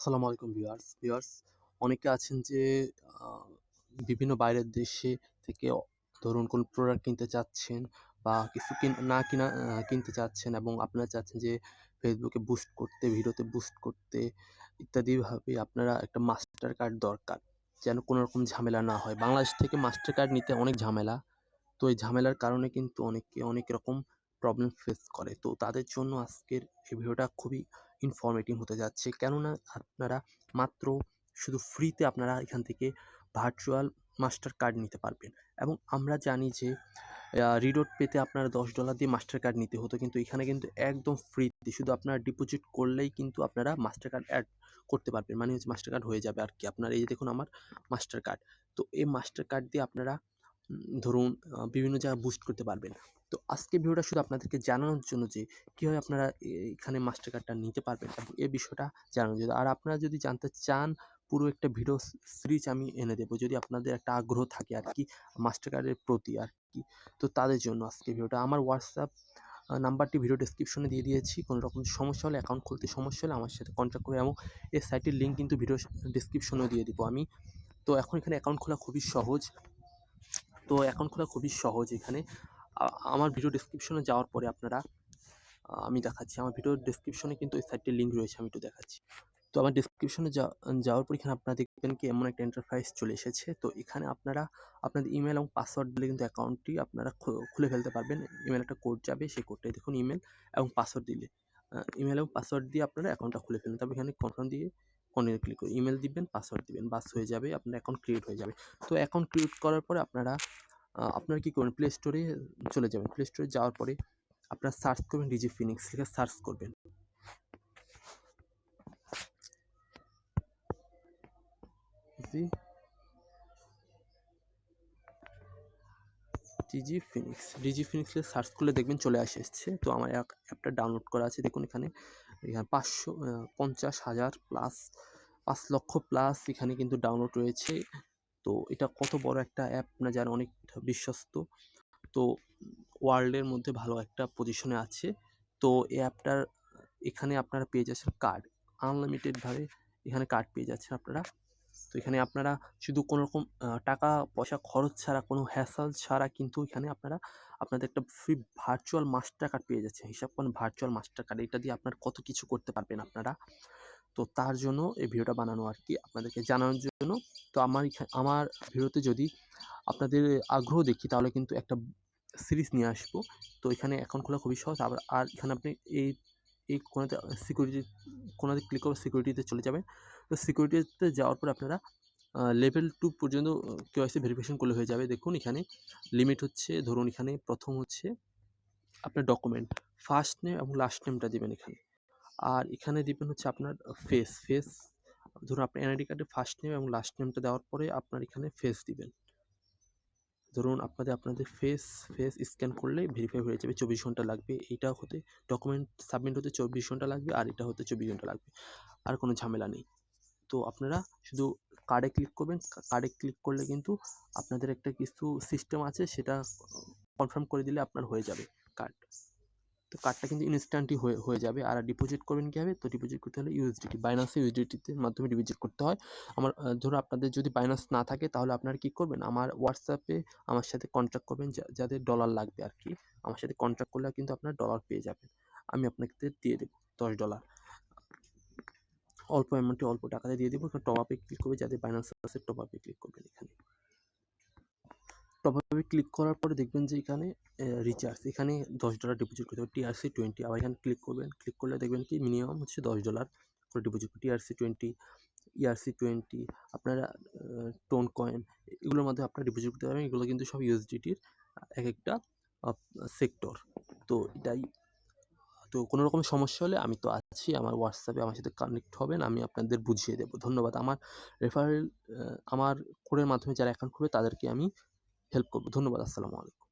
আসসালামু আলাইকুম viewers. Viewers, অনেকে আছেন যে বিভিন্ন বাইরের দেশে থেকে ধরুন কোন প্রোডাক্ট কিনতে চাচ্ছেন বা কিছু না কিনা কিনতে চাচ্ছেন এবং আপনারা চাচ্ছেন যে ফেসবুকে বুস্ট করতে ভিডিওতে বুস্ট করতে ইত্যাদিভাবে আপনারা একটা মাস্টার কার্ড দরকার। যেন কোনো রকম ঝামেলা না হয়। বাংলাদেশ থেকে মাস্টার কার্ড নিতে অনেক ঝামেলা। তো এই ঝামেলার কারণে কিন্তু অনেকে অনেক রকম প্রবলেম ফেস করে। তো তাদের জন্য আজকের এই ভিডিওটা খুবই ইনফরমেটিভ হতে যাচ্ছে। কেননা আপনারা মাত্র শুধু ফ্রিতে আপনারা এখান থেকে ভার্চুয়াল মাস্টার কার্ড নিতে পারবেন। এবং আমরা জানি যে রিডোট পেতে আপনারা দশ ডলার দিয়ে মাস্টার কার্ড নিতে হতো। কিন্তু এখানে কিন্তু একদম ফ্রিতে শুধু আপনারা ডিপোজিট করলেই কিন্তু আপনারা মাস্টার কার্ড অ্যাড করতে পারবেন। মানে হচ্ছে মাস্টার কার্ড হয়ে যাবে আর কি। আপনার এই যে দেখুন আমার মাস্টার কার্ড তো এই মাস্টার কার্ড দিয়ে আপনারা ধরুন বিভিন্ন জায়গায় বুস্ট করতে পারবেন। তো আজকে ভিডিওটা শুধু আপনাদেরকে জানানোর জন্য যে, কীভাবে আপনারা এখানে মাস্টার কার্ডটা নিতে পারবেন এই বিষয়টা জানানোর জন্য। আর আপনারা যদি জানতে চান, পুরো একটা ভিডিও সিরিজ আমি এনে দেবো, যদি আপনাদের একটা আগ্রহ থাকে আর কি মাস্টার কার্ডের প্রতি আর কি, তো তাদের জন্য আজকে ভিডিওটা। আমার হোয়াটসঅ্যাপ নাম্বারটি ভিডিও ডেসক্রিপশনে দিয়ে দিয়েছি। কোনো রকম সমস্যা হলে অ্যাকাউন্ট খুলতে সমস্যা হলে আমার সাথে কন্ট্যাক্ট করে এবং এই সাইটের লিঙ্ক কিন্তু ভিডিও ডেসক্রিপশনেও দিয়ে দিব আমি। তো এখন এখানে অ্যাকাউন্ট খোলা খুবই সহজ। তো অ্যাকাউন্ট খোলা খুবই সহজ এখানে। আমার ভিডিও ডেসক্রিপশনে যাওয়ার পরে আপনারা আমি দেখাচ্ছি। আমার ভিডিও ডেসক্রিপশনে কিন্তু এই সাইটটির লিঙ্ক রয়েছে, আমি একটু দেখাচ্ছি। তো আমার ডেসক্রিপশনে যাওয়ার পর এখানে আপনারা দেখবেন কি এমন একটা এন্টারপ্রাইজ চলে এসেছে। তো এখানে আপনারা, আপনাদের ইমেল এবং পাসওয়ার্ড দিলে কিন্তু অ্যাকাউন্টটি আপনারা খুলে ফেলতে পারবেন। ইমেল একটা কোড যাবে, সেই কোডটাই দেখুন ইমেল এবং পাসওয়ার্ড দিলে। ইমেল এবং পাসওয়ার্ড দিয়ে আপনারা অ্যাকাউন্টটা খুলে ফেলুন। তবে এখানে কনফার্ম দিয়ে কন্টিনিউ ক্লিক করুন ইমেল দিবেন পাসওয়ার্ড দিবেন, বাস হয়ে যাবে, আপনার অ্যাকাউন্ট ক্রিয়েট হয়ে যাবে। তো অ্যাকাউন্ট ক্রিয়েট করার পরে আপনারা আপনারা কী করবেন? প্লে স্টোরে চলে যাবেন। প্লে স্টোরে যাওয়ার পরে আপনারা সার্চ করবেন ডিজি ফিনিক্স লিখে সার্চ করবেন। ডিজি ফিনিক্স ডিজি ফিনিক্সে সার্চ করলে দেখবেন চলে আসে এসছে। তো আমার অ্যাপটা ডাউনলোড করা আছে। দেখুন এখানে এখানে পাঁচশো পঞ্চাশ হাজার প্লাস পাঁচ লক্ষ প্লাস এখানে কিন্তু ডাউনলোড রয়েছে। তো এটা কত বড় একটা অ্যাপ না যারা অনেক বিশ্বস্ত? তো ওয়ার্ল্ডের মধ্যে ভালো একটা পজিশনে আছে। তো এই অ্যাপটার এখানে আপনারা পেয়ে যাচ্ছেন কার্ড আনলিমিটেডভাবে এখানে কার্ড পেয়ে যাচ্ছেন আপনারা। তো এখানে আপনারা শুধু কোনো রকম টাকা, পয়সা, খরচ ছাড়া, কোনো হ্যাসাল ছাড়া কিন্তু এখানে আপনারা আপনাদের একটা ফ্রি ভার্চুয়াল মাস্টার কার্ড পেয়ে যাচ্ছে হিসাব করেন ভার্চুয়াল মাস্টার কার্ড এটা দিয়ে আপনার কত কিছু করতে পারবেন আপনারা। তো তার জন্য এই ভিডিওটা বানানো আর কি, আপনাদেরকে জানানোর জন্য। তো আমার আমার ভিডিওতে যদি আপনাদের আগ্রহ দেখি, তাহলে কিন্তু একটা সিরিজ নিয়ে আসব। তো এখানে অ্যাকাউন্ট খোলা খুবই সহজ। আবার, আর এখানে আপনি এই এই কোনাতে সিকিউরিটি কোনাতে ক্লিক করে সিকিউরিটিতে চলে যাবেন। তো সিকিউরিটিতে যাওয়ার পর আপনারা লেভেল টু পর্যন্ত কেওয়াইসি ভেরিফিকেশন করলে হয়ে যাবে। দেখুন এখানে লিমিট হচ্ছে, ধরুন এখানে প্রথম হচ্ছে আপনার ডকুমেন্ট ফার্স্ট নেম এবং লাস্ট নেমটা দিবেন এখানে। আর এখানে দিবেন হচ্ছে আপনার ফেস ফেস ধরুন আপনার এনআইডি কার্ডে ফার্স্ট নেম এবং লাস্ট নেমটা দেওয়ার পরে আপনার এখানে ফেস দিবেন। ধরুন আপনাদের আপনাদের ফেস ফেস স্ক্যান করলে ভেরিফাই হয়ে যাবে, চব্বিশ ঘণ্টা লাগবে। এইটা হতে ডকুমেন্ট সাবমিট হতে চব্বিশ ঘণ্টা লাগবে, আর এটা হতে চব্বিশ ঘণ্টা লাগবে। আর কোনো ঝামেলা নেই। তো আপনারা শুধু কার্ডে ক্লিক করবেন। কার্ডে ক্লিক করলে কিন্তু আপনাদের একটা কিছু সিস্টেম আছে, সেটা কনফার্ম করে দিলে আপনার হয়ে যাবে কার্ড তো কার্ডটা কিন্তু ইনস্ট্যান্টই হয়ে হয়ে যাবে। আর ডিপোজিট করবেন কীভাবে? তো ডিপোজিট করতে হলে ইউএসডিটি বাইনান্সে ইউএসডিটিতে মাধ্যমে ডিপোজিট করতে হয়। আমার ধরুন আপনাদের যদি বাইনান্স না থাকে, তাহলে আপনারা কী করবেন? আমার হোয়াটসঅ্যাপে আমার সাথে কন্ট্যাক্ট করবেন যাদের ডলার লাগবে আর কি। আমার সাথে কন্ট্যাক্ট করলে কিন্তু আপনার ডলার পেয়ে যাবেন। আমি আপনাকে দিয়ে দেবো দশ ডলার অল্প অ্যামাউন্টে অল্প টাকাতে দিয়ে দেবো। টপ আপে ক্লিক করবে, যাদের বাইনান্স আছে টপ আপে ক্লিক করবেন এখানে। টপ আপে ক্লিক করার পরে দেখবেন যে এখানে রিচার্জ এখানে দশ ডলার ডিপোজিট করতে হবে টিআরসি টোয়েন্টি আবার এখানে ক্লিক করবেন ক্লিক করলে দেখবেন কি মিনিমাম হচ্ছে দশ ডলার করে deposit TRC twenty ERC twenty আপনারা টোন কয়েন এগুলোর মধ্যে আপনারা ডিপোজিট করতে পারবেন। এগুলো কিন্তু সব ইউএসডিটির এক একটা সেক্টর তো এটাই তো কোনো রকম সমস্যা হলে আমি তো আছি, আমার হোয়াটসঅ্যাপে আমার সাথে কানেক্ট হবেন, আমি আপনাদের বুঝিয়ে দেবো। ধন্যবাদ। আমার রেফারেল আমার কোডের মাধ্যমে যারা অ্যাকাউন্ট খুলবে তাদেরকে আমি হেল্প করব। ধন্যবাদ। আসসালামু আলাইকুম।